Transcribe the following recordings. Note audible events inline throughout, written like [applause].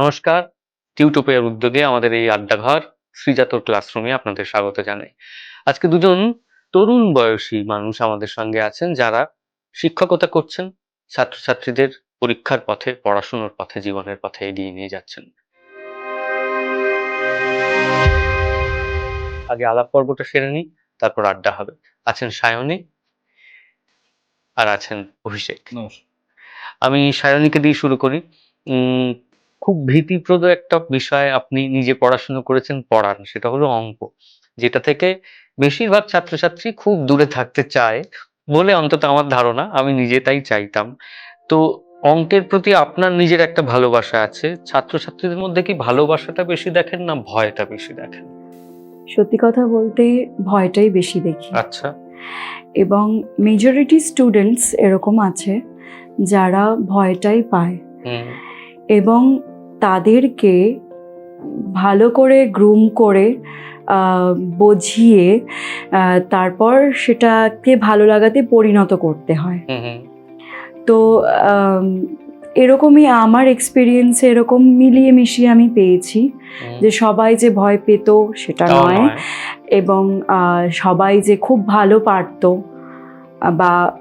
নমস্কার। টিউটোপিয়ার উদ্যোগে আমাদের এই আড্ডাঘর শ্রীজাতর ক্লাসরুমে আপনাদের স্বাগত জানাই। আজকে দুজন তরুণ বয়সী মানুষ আমাদের সঙ্গে আছেন যারা শিক্ষকতা করছেন ছাত্রছাত্রীদের পরীক্ষার পথে পড়াশুনোর পথে জীবনের পথে এগিয়ে নিয়ে যাচ্ছেন। আগে আলাপ পর্বটা সেরে নিই তারপর আড্ডা হবে। আছেন সায়নী আর আছেন অভিষেক। আমি সায়নীকে দিয়ে শুরু করি। উম, খুব ভীতিপ্রদ একটা বিষয় আপনি নিজে পড়াশুনো করেছেন পড়ান সেটা হলো অঙ্ক। যেটা থেকে বেশিরভাগ ছাত্রছাত্রী খুব দূরে থাকতে চায় বলে অন্তত আমার ধারণা আমি নিজে তাই চাইতাম। তো অঙ্কের প্রতি আপনার নিজের একটা ভালোবাসা আছে ছাত্রছাত্রীদের মধ্যে কি ভালোবাসাটা বেশি দেখেন না ভয়টা বেশি দেখেন? সত্যি কথা বলতে ভয়টাই বেশি দেখি। আচ্ছা। এবং মেজরিটি স্টুডেন্টস এরকম আছে যারা ভয়টাই পায়। এবং তাদেরকে ভালো করে গ্রুম করে বুঝিয়ে তারপর সেটাকে ভালো লাগাতে পরিণত করতে হয়। তো এরকমই আমার এক্সপিরিয়েন্সে এরকম মিলিয়ে মিশিয়ে আমি পেয়েছি যে সবাই যে ভয় পেত সেটা নয়। এবং সবাই যে খুব ভালো পারত বা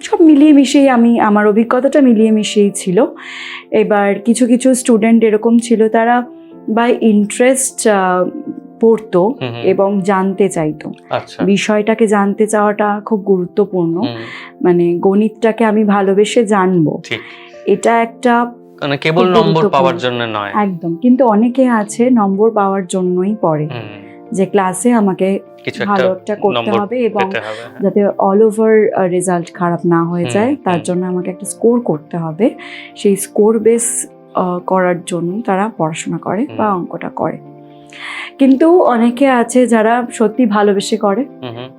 সব মিলিয়ে মিশিয়ে আমি আমার অভিজ্ঞতাটা মিলিয়ে মিশিয়েই ছিল। এবার কিছু কিছু স্টুডেন্ট এরকম ছিল তারা বাই ইন্টারেস্ট পড়তো। এবং জানতে চাইতো। আচ্ছা। বিষয়টাকে জানতে চাওয়াটা খুব গুরুত্বপূর্ণ। মানে গণিতটাকে আমি ভালোবেসে জানব। এটা একটা মানে কেবল নম্বর পাওয়ার জন্য নয়। একদম। কিন্তু অনেকে আছে নম্বর পাওয়ার জন্যই পড়ে। যে ক্লাসে আমাকে ভালো একটা করতে হবে এবং হ্যাঁ। যাতে অল ওভার রেজাল্ট খারাপ না হয়ে যায় তার জন্য আমাকে একটা স্কোর করতে হবে। সেই স্কোর বেস করার জন্য তারা পড়াশোনা করে বা অঙ্কটা করে। কিন্তু অনেকে আছে যারা সত্যি ভালোবেসে করে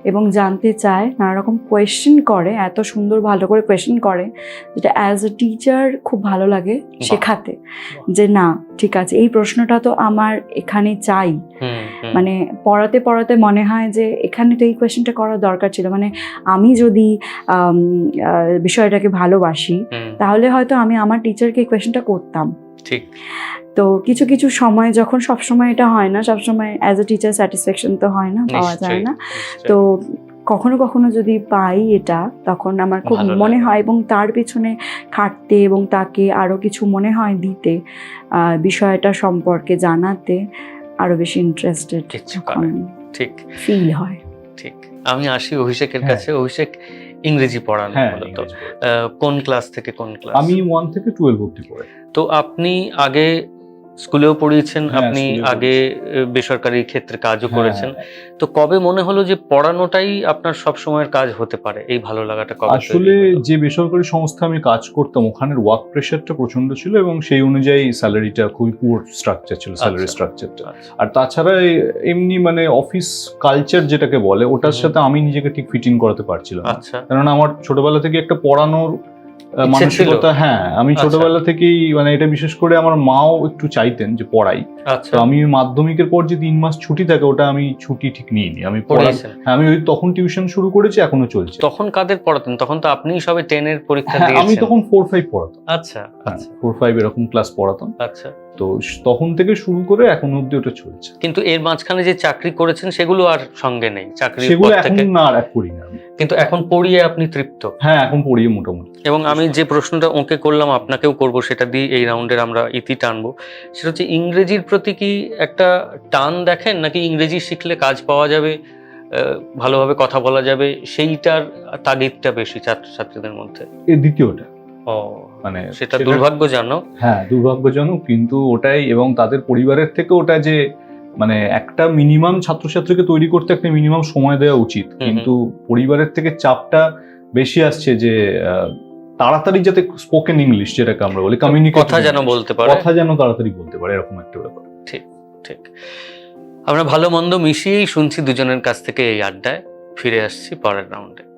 এবং জানতে চায় নানা রকম কোয়েশ্চেন করে এত সুন্দর ভালো করে কোয়েশ্চেন করে যেটা অ্যাজ এ টিচার খুব ভালো লাগে শেখাতে। যে না ঠিক আছে এই প্রশ্নটা তো আমার এখানে চাই। মানে পড়াতে পড়াতে মনে হয় যে এখানে তো এই কোয়েশ্চেনটা করার দরকার ছিল। মানে আমি যদি বিষয়টাকে ভালোবাসি তাহলে হয়তো আমি আমার টিচারকে এই কোয়েশ্চেনটা করতাম। ঠিক। তো কিছু কিছু সময় যখন সব সময় এটা হয় না সব সময় অ্যাজ এ টিচার স্যাটিসফ্যাকশন তো হয় না পাওয়া যায় না। তো কখনো কখনো যদি পাই এটা তখন আমার খুব মনে হয় এবং তার পিছনে খাটতে এবং তাকে আরও কিছু মনে হয় দিতে বিষয়টা সম্পর্কে জানাতে আরও বেশি ইন্টারেস্টেড। ঠিক ফিল হয়। ঠিক। আমি আসি অভিষেকের হ্যাঁ। কাছে। অভিষেক ইংরেজি পড়ান বলতো মূলত। আহ, কোন ক্লাস থেকে কোন ক্লাস আমি ওয়ান থেকে টুয়েলভ অব্দি পড়ে। তো আপনি আগে স্কুলেও পড়িয়েছেন হ্যাঁ, আপনি আগে বেসরকারি ক্ষেত্রে কাজও হ্যাঁ, করেছেন। তো কবে মনে হলো যে পড়ানোটাই আপনার সব সময়ের কাজ হতে পারে? এই ভালো লাগাটা কবে আসলে যে বেসরকারি সংস্থা আমি কাজ করতাম ওখানের ওয়ার্ক প্রেশারটা প্রচণ্ড ছিল এবং সেই অনুযায়ী স্যালারিটা খুবই পুয়ার স্ট্রাকচার ছিল স্যালারি আচ্ছা। স্ট্রাকচারটা আচ্ছা, আর তাছাড়া এমনি মানে অফিস কালচার যেটাকে বলে ওটার সাথে আমি নিজেকে ঠিক ফিট ইন করাতে পারছিলাম আচ্ছা। কেননা আমার ছোটবেলা থেকে একটা পড়ানোর? মানসিকতা হ্যাঁ আমি আচ্ছা। ছোটবেলা থেকেই মানে এটা বিশেষ করে আমার মাও একটু চাইতেন যে পড়াই। আচ্ছা। তো আমি মাধ্যমিকের পর যে তিন মাস ছুটি থাকে ওটা আমি ছুটি ঠিক নিইনি। আমি পড়াই হ্যাঁ, আমি ওই তখন টিউশন শুরু করেছি এখনও চলছে। তখন কাদের পড়াতেন? তখন তো আপনিই সবে টেনের পরীক্ষা হ্যাঁ, আমি তখন ফোর ফাইভ পড়াতাম। আচ্ছা আচ্ছা। ফোর ফাইভ এরকম ক্লাস পড়াতাম। আচ্ছা। তো তখন থেকে শুরু করে এখন অব্দি ওটা চলছে। কিন্তু এর মাঝখানে যে চাকরি করেছেন সেগুলো আর সঙ্গে নেই। চাকরির সেগুলো এখন না আর এক করি না কিন্তু এখন পড়িয়ে আপনি তৃপ্ত? হ্যাঁ এখন পড়িয়ে মোটামুটি। এবং আমি যে প্রশ্নটা ওকে করলাম আপনাকেও করব সেটা দিয়ে এই রাউন্ডের আমরা ইতি টানবো। সেটা হচ্ছে ইংরেজির প্রতি কি একটা টান দেখেন নাকি ইংরেজি শিখলে কাজ পাওয়া যাবে ভালোভাবে কথা বলা যাবে সেইটার তাগিদটা বেশি ছাত্রছাত্রীদের মধ্যে? দ্বিতীয়টা। ও। মানে সেটা দুর্ভাগ্যজনক। হ্যাঁ দুর্ভাগ্যজনক কিন্তু ওটাই এবং তাদের পরিবারের থেকে ওটা যে মানে একটা মিনিমাম ছাত্রছাত্রীকে তৈরি করতে একটা মিনিমাম সময় দেওয়া উচিত। কিন্তু পরিবারের থেকে চাপটা বেশি আসছে যে তাড়াতাড়ি যাতে স্পোকেন ইংলিশ যেটাকে আমরা বলি কমিউনিকেট কথা যেন বলতে পারে। কথা যেন তাড়াতাড়ি বলতে পারে এরকম একটা ব্যাপার। ঠিক ঠিক। আমরা ভালো মন্দ মিশিয়েই শুনছি দুজনের কাছ থেকে এই আড্ডায়। ফিরে আসছি পরের রাউন্ডে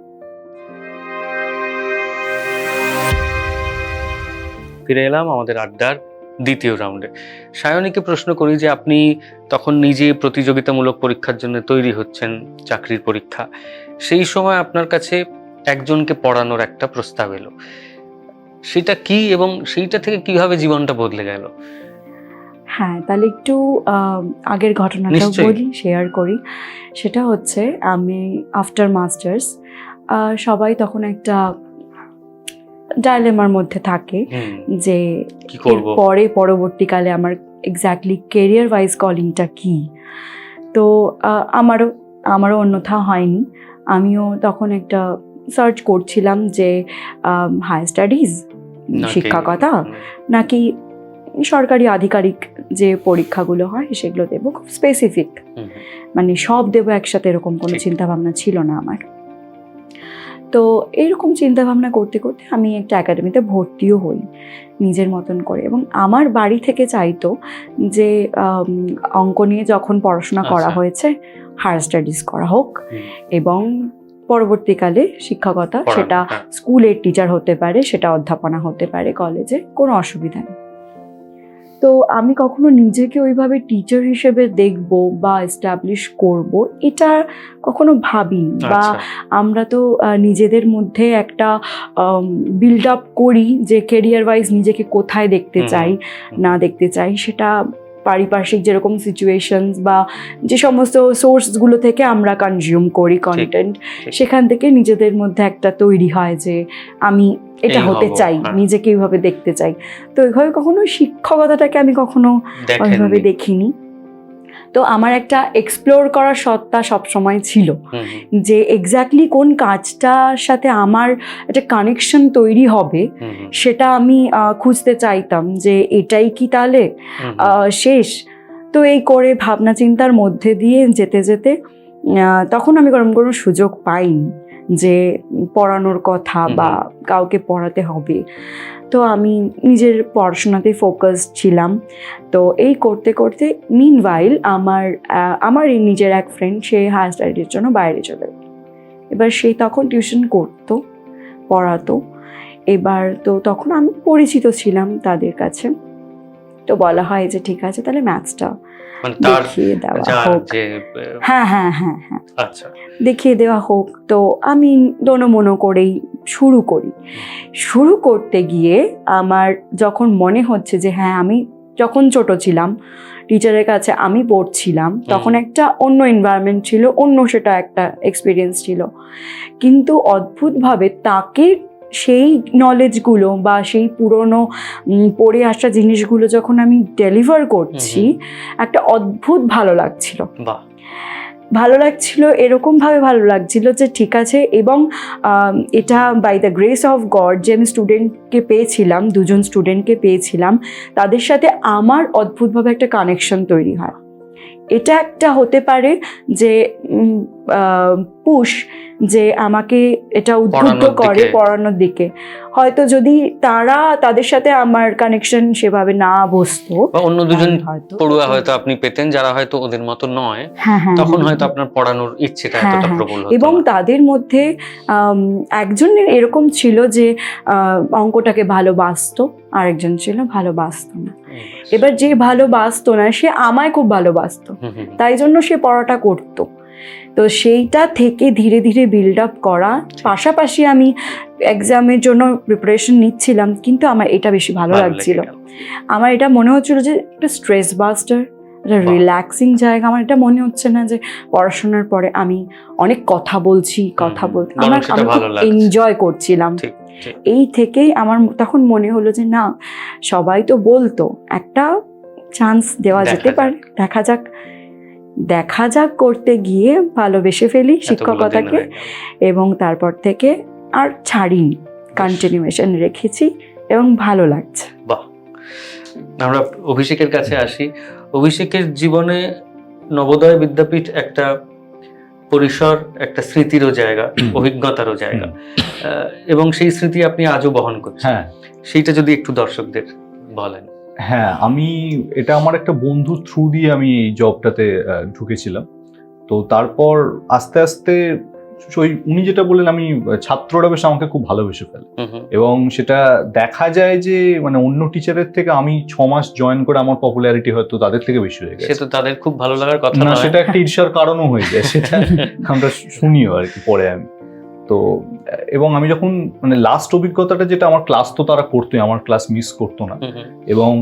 ফিরে এলাম আমাদের আড্ডার দ্বিতীয় রাউন্ডে সায়নীকে প্রশ্ন করি যে আপনি তখন নিজে প্রতিযোগিতামূলক পরীক্ষার জন্য তৈরি হচ্ছেন চাকরির পরীক্ষা। সেই সময় আপনার কাছে একজনকে পড়ানোর একটা প্রস্তাব এলো। সেটা কি এবং সেইটা থেকে কীভাবে জীবনটা বদলে গেল? হ্যাঁ তাহলে একটু আগের নিশ্চয়ই। বলি শেয়ার করি। সেটা হচ্ছে আমি আফটার মাস্টার্স সবাই তখন একটা ডায়লেমার মধ্যে থাকে যে পরে পরবর্তীকালে আমার এক্স্যাক্টলি কেরিয়ার ওয়াইজ কলিংটা কি? তো আমারও আমারও অন্যথা হয়নি। আমিও তখন একটা সার্চ করছিলাম যে হায়ার স্টাডিজ শিক্ষকতা নাকি সরকারি আধিকারিক যে পরীক্ষাগুলো হয় সেগুলো দেবো খুব স্পেসিফিক মানে সব দেবো একসাথে এরকম কোনো চিন্তাভাবনা ছিল না আমার। তো এরকম চিন্তা ভাবনা করতে করতে আমি একটা একাডেমিতে ভর্তিও হই নিজের মতন করে এবং আমার বাড়ি থেকে চাইতো যে অঙ্ক নিয়ে যখন পড়াশোনা করা আচ্ছা। হয়েছে হায়ার স্টাডিজ করা হোক এবং পরবর্তীকালে শিক্ষকতা সেটা হ্যাঁ। স্কুলের টিচার হতে পারে সেটা অধ্যাপনা হতে পারে কলেজে কোনো অসুবিধা নেই তো আমি কখনো নিজেকে ওইভাবে টিচার হিসেবে দেখব বা এস্টাবলিশ করব এটা কখনো ভাবিনি বা আচ্ছা, আমরা তো নিজেদের মধ্যে একটা বিল্ড আপ করি যে কেরিয়ার ওয়াইজ নিজেকে কোথায় দেখতে চাই না দেখতে চাই সেটা পারিপার্শ্বিক যেরকম সিচুয়েশনস বা যে সমস্ত সোর্সগুলো থেকে আমরা কনজিউম করি কন্টেন্ট সেখান থেকে নিজেদের মধ্যে একটা তৈরি হয় যে আমি এটা হতে চাই হ্যাঁ। নিজেকে এইভাবে দেখতে চাই। তো এইভাবে কখনো শিক্ষকতাটাকে আমি কখনো ওইভাবে দেখিনি। তো আমার একটা এক্সপ্লোর করার সত্তা সবসময় ছিল যে এক্স্যাক্টলি কোন কাজটার সাথে আমার একটা কানেকশন তৈরি হবে সেটা আমি খুঁজতে চাইতাম যে এটাই কি তাহলে শেষ। তো এই করে ভাবনা চিন্তার মধ্যে দিয়ে যেতে যেতে তখন আমি কোনো কোনো সুযোগ পাইনি যে পড়ানোর কথা বা কাউকে পড়াতে হবে। তো আমি নিজের পড়াশোনাতে ফোকাস ছিলাম। তো এই করতে করতে মিন ওয়াইল আমার আমার এই নিজের এক ফ্রেন্ড সে হায়ার স্টাডির জন্য বাইরে চলে গেল। এবার সে তখন টিউশন করতো পড়াতো। এবার তো তখন আমি পরিচিত ছিলাম তাদের কাছে। তো বলা হয় যে ঠিক আছে তাহলে ম্যাথসটা মানে দেখিয়ে দেওয়া হোক। হ্যাঁ হ্যাঁ হ্যাঁ হ্যাঁ। আচ্ছা। দেখিয়ে দেওয়া হোক। তো আমি দোনো মনো করেই শুরু করি। শুরু করতে গিয়ে আমার যখন মনে হচ্ছে যে হ্যাঁ আমি যখন ছোট ছিলাম টিচারের কাছে আমি পড়ছিলাম তখন একটা অন্য এনভায়রনমেন্ট ছিল অন্য সেটা একটা এক্সপিরিয়েন্স ছিল। কিন্তু অদ্ভুতভাবে তাকে সেই নলেজগুলো বা সেই পুরনো পড়ে আসা জিনিসগুলো যখন আমি ডেলিভার করছি একটা অদ্ভুত ভালো লাগছিল। বাহ! ভালো লাগছিল, এরকমভাবে ভালো লাগছিল যে ঠিক আছে, এবং এটা by the grace of God যে আমি স্টুডেন্টকে পেয়েছিলাম, দুজন স্টুডেন্টকে পেয়েছিলাম, তাদের সাথে আমার অদ্ভুতভাবে একটা কানেকশন তৈরি হয়। এটা একটা হতে পারে যে পুশ যে আমাকে এটা উদ্বুদ্ধ করে পড়ানোর দিকে। হয়তো যদি তারা তাদের সাথে আমার কানেকশন সেভাবে না বসতো অন্য দুজন হয়তো পড়ুয়া হয়তো আপনি পেতেন যারা হয়তো ওদের মতো নয় হ্যাঁ হ্যাঁ তখন হ্যাঁ, হয়তো হ্যাঁ। আপনার পড়ানোর ইচ্ছেটা এতটা। প্রবল এবং তাদের মধ্যে একজনের এরকম ছিল যে আহ, অঙ্কটাকে ভালোবাসতো আরেকজন ছিল ভালোবাসতো না। এবার যে ভালোবাসতো না সে আমায় খুব ভালোবাসতো। তাই জন্য সে পড়াটা করতো। তো সেইটা থেকে ধীরে ধীরে বিল্ড আপ করা। পাশাপাশি আমি এক্সামের জন্য প্রিপারেশন নিচ্ছিলাম কিন্তু আমার এটা বেশি ভালো লাগছিল। আমার এটা মনে হচ্ছিল যে একটা স্ট্রেস বাস্টার একটা রিল্যাক্সিং জায়গা। আমার এটা মনে হচ্ছে না যে পড়াশোনার পরে আমি অনেক কথা বলছি কথা বলতে আমার আমি খুব এনজয় করছিলাম। এই থেকেই আমার তখন মনে হলো যে না সবাই তো বলতো একটা চান্স দেওয়া যেতে পারে দেখা যাক। দেখা যাক করতে গিয়ে ভালোবেসে ফেলি শিক্ষকতাকে এবং তারপর থেকে আর ছাড়িনি কন্টিনিউয়েশন রেখেছি এবং ভালো লাগছে। বাহ। আমরা অভিষেকের কাছে আসি। অভিষেকের জীবনে নবোদয় বিদ্যাপীঠ একটা পরিসর একটা স্মৃতিরও জায়গা অভিজ্ঞতারও জায়গা। এবং সেই স্মৃতি আপনি আজও বহন করছেন। হ্যাঁ। সেইটা যদি একটু দর্শকদের বলেন। হ্যাঁ আমি এটা আমার একটা বন্ধু থ্রু দিয়ে আমি এই জবটাতে ঢুকেছিলাম। তো তারপর আস্তে আস্তে ওই উনি যেটা বললেন আমি ছাত্ররা বেশ আমাকে খুব ভালোবেসে ফেলে। এবং সেটা দেখা যায় যে মানে অন্য টিচারের থেকে আমি ছ মাস জয়েন করে আমার পপুলারিটি হয়তো তাদের থেকে বেশি হয়ে গেছে তো তাদের খুব ভালো লাগার কথা না সেটা একটা ঈর্ষার কারণও হয়ে যায় সেটা [laughs] আমরা শুনিও আর কি পরে আমি। তো এবং আমি যখন মানে লাস্ট অভিজ্ঞতাটা যেটা আমার ক্লাস তো তারা করতোই আমার ক্লাস মিস করতো না। এবং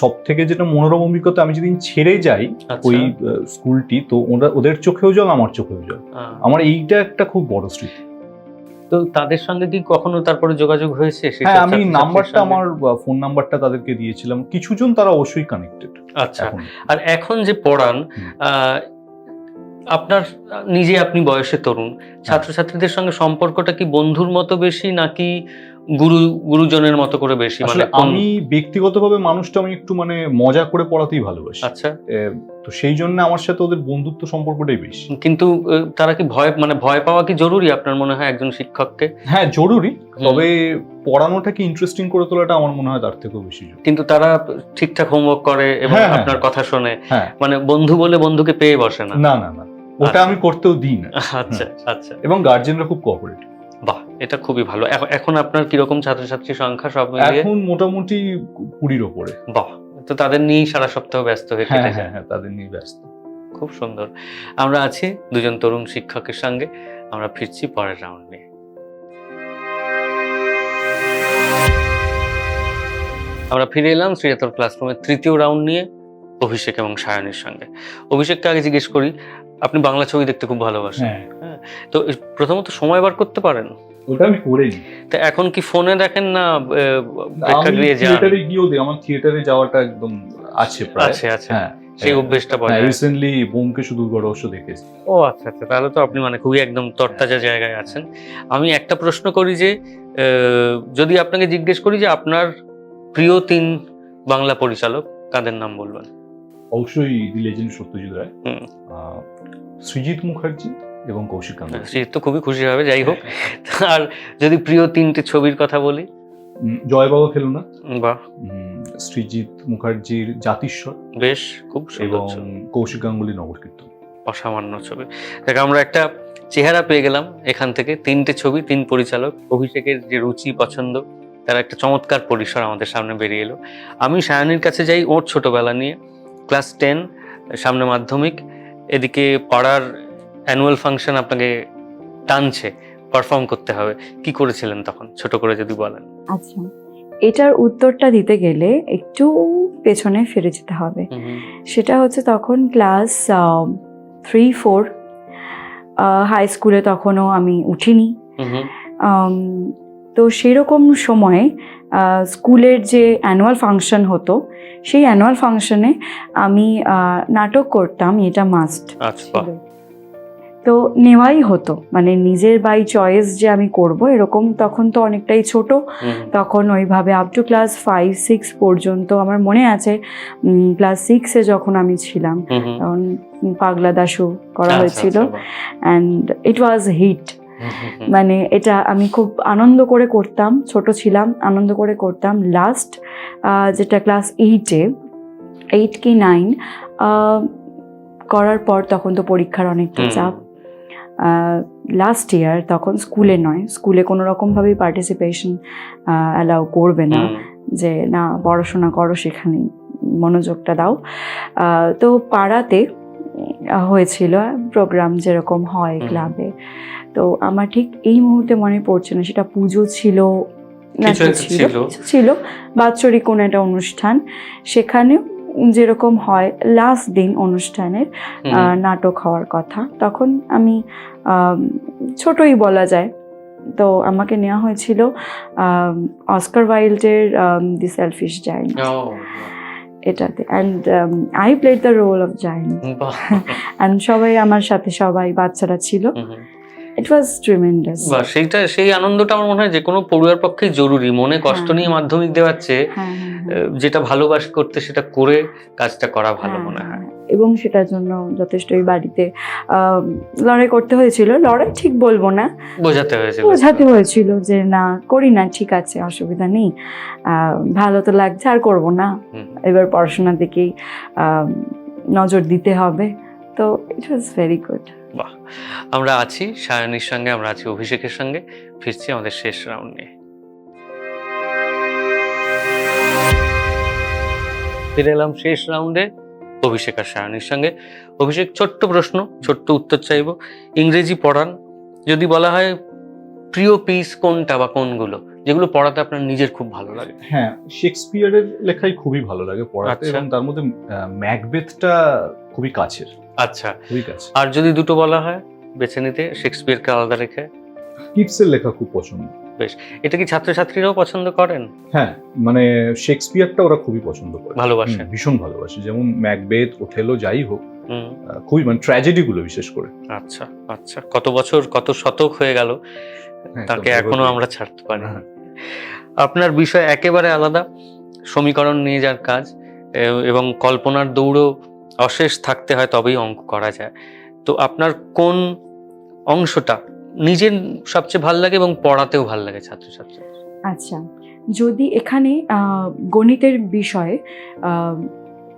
সব থেকে যেটা মনোরম অভিজ্ঞতা আমি যেদিন ছেড়ে যাই আচ্ছা। ওই স্কুলটি তো ওরা ওদের চোখেও জল আমার চোখেও জল। আমার এইটা একটা খুব বড় স্মৃতি। তো তাদের সঙ্গে কি কখনো তারপরে যোগাযোগ হয়েছে? হ্যাঁ আমি নাম্বারটা আমার ফোন নাম্বারটা তাদেরকে দিয়েছিলাম। কিছুজন তারা অবশ্যই কানেক্টেড আচ্ছা। আর এখন যে পড়ান আপনার নিজে আপনি বয়সে তরুণ। ছাত্রছাত্রীদের সঙ্গে সম্পর্কটা কি বন্ধুর মতো বেশি নাকি গুরু গুরুজনের মতো করে বেশি মানে আমি ব্যক্তিগতভাবে মানুষটা আমি একটু মানে মজা করে পড়াতেই ভালোবাসি। আচ্ছা। তো সেই জন্য আমার সাথে ওদের বন্ধুত্ব সম্পর্কটাই বেশি। কিন্তু তারা কি ভয় মানে ভয় পাওয়া কি জরুরি আপনার মনে হয় একজন শিক্ষককে? হ্যাঁ জরুরি। তবে পড়ানোটাকে ইন্টারেস্টিং করে তোলাটা আমার মনে হয় তার থেকেও বেশি কিন্তু তারা ঠিকঠাক হোমওয়ার্ক করে এবং হ্যাঁ, হ্যাঁ। আপনার কথা শোনে। হ্যাঁ। মানে বন্ধু বলে বন্ধুকে পেয়ে বসে না। না না না। ওটা আচ্ছা। আমি করতেও দিই না। আচ্ছা আচ্ছা। এবং গার্জেনরা খুব কোঅপারেটিভ এটা খুবই ভালো। এখন- আপনার কীরকম ছাত্রছাত্রী সংখ্যা সব মিলিয়ে? এখন মোটামুটি কুড়ির ওপরে। বাহ! তো তাদের নিয়েই সারা সপ্তাহ ব্যস্ত হয়ে হ্যাঁ কেটে যায় হ্যাঁ হ্যাঁ তাদের নিয়ে ব্যস্ত। খুব সুন্দর। আমরা আছি দুজন তরুণ শিক্ষকের সঙ্গে। আমরা ফিরছি পরের রাউন্ড নিয়ে। আমরা ফিরে এলাম শ্রীজাতর ক্লাসরুমের তৃতীয় রাউন্ড নিয়ে অভিষেক এবং সায়নের সঙ্গে। অভিষেককে আগে জিজ্ঞেস করি আপনি বাংলা ছবি দেখতে খুব ভালোবাসেন। হ্যাঁ। তো প্রথমত সময় বার করতে পারেন? ওটা আমি তো এখন কি ফোনে দেখেন না প্রেক্ষাগৃহে যান? থিয়েটারে গিয়েও আমার থিয়েটারে যাওয়াটা একদম আছে প্রায়। আছে আছে। হ্যাঁ সেই অভ্যেসটা হ্যাঁ বজায় রিসেন্টলি বোমকেশ দূরগড় দেখেছি। ও আচ্ছা আচ্ছা তাহলে তো আপনি মানে খুবই একদম তরতাজা জায়গায় আছেন। আমি একটা প্রশ্ন করি যে যদি আপনাকে জিজ্ঞেস করি যে আপনার প্রিয় তিন বাংলা পরিচালক কাদের নাম বলবেন? অবশ্যই দি লেজেন্ড সত্যজিৎ রায়। সৃজিত মুখার্জি এবং কৌশিক গাঙ্গুলি। সে তো খুবই খুশি হবে যাই হোক। আর যদি প্রিয় তিনটে ছবির কথা বলি? জয় বাবা ফেলু না? বাহ। উম, সৃজিত মুখার্জির জাতিস্বর বেশ খুব এবং কৌশিক গাঙ্গুলি নগর কীর্তন। অসামান্য ছবি। দেখ আমরা একটা চেহারা পেয়ে গেলাম এখান থেকে তিনটে ছবি তিন পরিচালক। অভিষেকের যে রুচি পছন্দ তার একটা চমৎকার পরিসর আমাদের সামনে বেরিয়ে এলো। আমি সায়নীর কাছে যাই ওর ছোটবেলা নিয়ে ক্লাস টেন সামনে মাধ্যমিক। এদিকে পাড়ার অ্যানুয়াল ফাংশন আপনাকে টানছে পারফর্ম করতে হবে। কি করেছিলেন তখন? ছোট করে যদি বলেন। আচ্ছা এটার উত্তরটা দিতে গেলে একটু পেছনে ফিরে যেতে হবে। সেটা হচ্ছে তখন ক্লাস থ্রি ফোর হাই স্কুলে তখনও আমি উঠিনি। তো সেরকম সময়ে স্কুলের যে অ্যানুয়াল ফাংশন হতো সেই অ্যানুয়াল ফাংশনে আমি নাটক করতাম এটা মাস্ট আচ্ছা। তো নেওয়াই হতো। মানে নিজের বাই চয়েস যে আমি করব এরকম তখন তো অনেকটাই ছোট। তখন ওইভাবে up to class five six পর্যন্ত আমার মনে আছে ক্লাস সিক্সে যখন আমি ছিলাম। তখন পাগলা দাসু করা আচ্ছা, হয়েছিল। And it was hit. মানে এটা আমি খুব আনন্দ করে করতাম ছোট ছিলাম আনন্দ করে করতাম। লাস্ট যেটা ক্লাস এইটে এইট কি নাইন করার পর তখন তো পরীক্ষার অনেকটা চাপ। লাস্ট ইয়ার তখন স্কুলে নয়। স্কুলে কোনো রকমভাবেই পার্টিসিপেশন অ্যালাউ করবে না। যে না পড়াশোনা করো সেখানে মনোযোগটা দাও। তো পাড়াতে হয়েছিল প্রোগ্রাম যেরকম হয় ক্লাবে তো আমার ঠিক এই মুহূর্তে মনে পড়ছে না সেটা পুজো ছিল ছিল? ছিল। বাৎসরিক কোনো একটা অনুষ্ঠান। সেখানে যেরকম হয় লাস্ট দিন অনুষ্ঠানের নাটক হওয়ার কথা। তখন আমি ছোটই বলা যায়। তো আমাকে নেওয়া হয়েছিল অস্কার ওয়াইল্ডের দি সেলফিশ ও, এটাতে। And I played the role of বাহ। [laughs] অ্যান্ড সবাই আমার সাথে সবাই বাচ্চারা ছিল। ইট ওয়াজ ট্রিমেন্ডাস সেইটা সেই আনন্দটা আমার মনে হয় যে কোনো পড়ুয়ার পক্ষে জরুরি। মনে কষ্ট হ্যাঁ। নিয়ে মাধ্যমিক দেওয়াচ্ছে হ্যাঁ। যেটা ভালোবাস করতে সেটা করে কাজটা করা ভালো হ্যাঁ, মনে হয়। হ্যাঁ। এবং সেটার জন্য যথেষ্টই বাড়িতে লড়াই করতে হয়েছিল। লড়াই ঠিক বলব না। বোঝাতে হয়েছে বোঝাতে হয়েছিল যে না করি না ঠিক আছে অসুবিধা নেই। ভালো তো লাগছে আর করব না। এবার পড়াশোনার দিকেই নজর দিতে হবে। তো ইট ওয়াজ ভেরি গুড বাহ। আমরা আছি সায়নীর সঙ্গে আমরা আছি অভিষেকের সঙ্গে। ফিরছি আমাদের শেষ রাউন্ড নিয়ে। ফিরে এলাম শেষ রাউন্ডে অভিষেক আর সায়নীর সঙ্গে। অভিষেক ছোট্ট প্রশ্ন ছোট্ট উত্তর চাইব। ইংরেজি পড়ান। যদি বলা হয় প্রিয় পিস কোনটা বা কোনগুলো? যেগুলো পড়াতে আপনার নিজের খুব ভালো লাগে। হ্যাঁ শেক্সপিয়ারের লেখাই খুবই ভালো লাগে পড়াতে আচ্ছা। এবং তার মধ্যে ম্যাকবেথটা খুবই কাছের। আচ্ছা। খুবই কাছে আর যদি দুটো বলা হয় বেছে নিতে শেক্সপিয়ারকে আলাদা রেখে? কিপসের লেখা খুব পছন্দ। এটা কি ছাত্রছাত্রীরাও পছন্দ করেন? হ্যাঁ মানে শেক্সপিয়ারটা ওরা খুবই পছন্দ করে। ভালোবাসে ভীষণ ভালোবাসে। যেমন ম্যাকবেথ ওথেলো যাই হোক খুবই মানে ট্র্যাজেডি গুলো বিশেষ করে। আচ্ছা আচ্ছা। কত বছর কত শতক হয়ে গেল হ্যাঁ, তাকে এখনও আমরা ছাড়তে পারি হ্যাঁ। আপনার বিষয় একেবারে আলাদা। সমীকরণ নিয়ে যার কাজ এবং কল্পনার দৌড়ও অশেষ থাকতে হয় তবেই অঙ্ক করা যায়। তো আপনার কোন অংশটা নিজের সবচেয়ে ভালো লাগে এবং পড়াতেও ভালো লাগে ছাত্রছাত্রী আচ্ছা যদি এখানে গণিতের বিষয়ে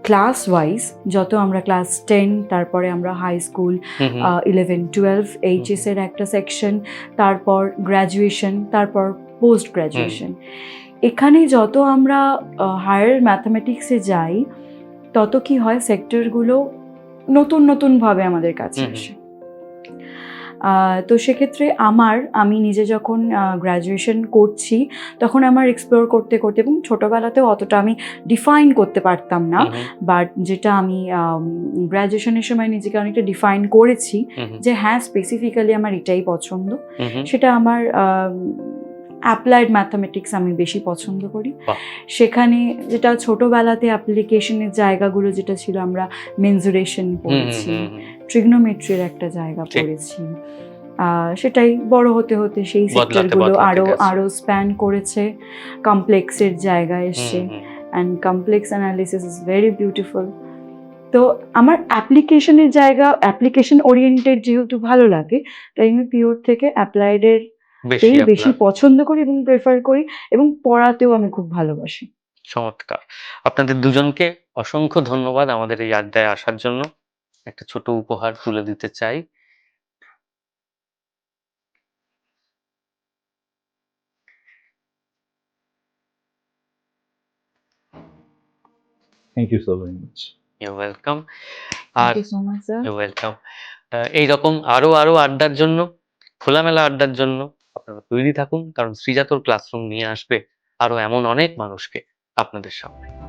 ক্লাস ওয়াইজ যত আমরা ক্লাস টেন তারপরে আমরা high school eleven twelve HS এর একটা সেকশন তারপর গ্র্যাজুয়েশন তারপর পোস্ট গ্র্যাজুয়েশন এখানে যত আমরা হায়ার ম্যাথামেটিক্সে যাই তত কি হয় সেক্টরগুলো নতুন নতুনভাবে আমাদের কাছে। আসে। তো সেক্ষেত্রে আমার আমি নিজে যখন গ্র্যাজুয়েশন করছি তখন আমার এক্সপ্লোর করতে করতে এবং ছোটোবেলাতেও অতটা আমি ডিফাইন করতে পারতাম না বাট যেটা আমি গ্র্যাজুয়েশনের সময় নিজেকে অনেকটা ডিফাইন করেছি যে হ্যাঁ স্পেসিফিক্যালি আমার এটাই পছন্দ। সেটা আমার অ্যাপ্লাইড ম্যাথামেটিক্স আমি বেশি পছন্দ করি। সেখানে যেটা ছোটবেলাতে অ্যাপ্লিকেশনের জায়গাগুলো যেটা ছিল আমরা মেনজুরেশন পড়েছি। ট্রিগনোমেট্রির একটা জায়গা পড়েছি। সেটাই বড় হতে হতে সেই সেক্টরগুলো বদলাতে আরও আরও স্প্যান করেছে। কমপ্লেক্সের জায়গায় এসছে। And complex analysis is very beautiful তো আমার অ্যাপ্লিকেশনের জায়গা অ্যাপ্লিকেশন ওরিয়েন্টেড যেহেতু ভালো লাগে তাই আমি পিওর থেকে অ্যাপ্লাইডের বেশি বেশি পছন্দ করি এবং প্রেফার করি এবং পড়াতেও আমি খুব ভালোবাসি। চমৎকার। আপনাদের দুজনকে অসংখ্য ধন্যবাদ আমাদের এই আড্ডায় আসার জন্য। একটা ছোট উপহার তুলে দিতে চাই। Thank you so much you welcome R you welcome এইরকম আরও আরও আড্ডার জন্য খোলামেলা আড্ডার জন্য আপনারা তৈরি থাকুন কারণ শ্রীজাতর ক্লাসরুম নিয়ে আসবে আরও এমন অনেক মানুষকে আপনাদের সামনে।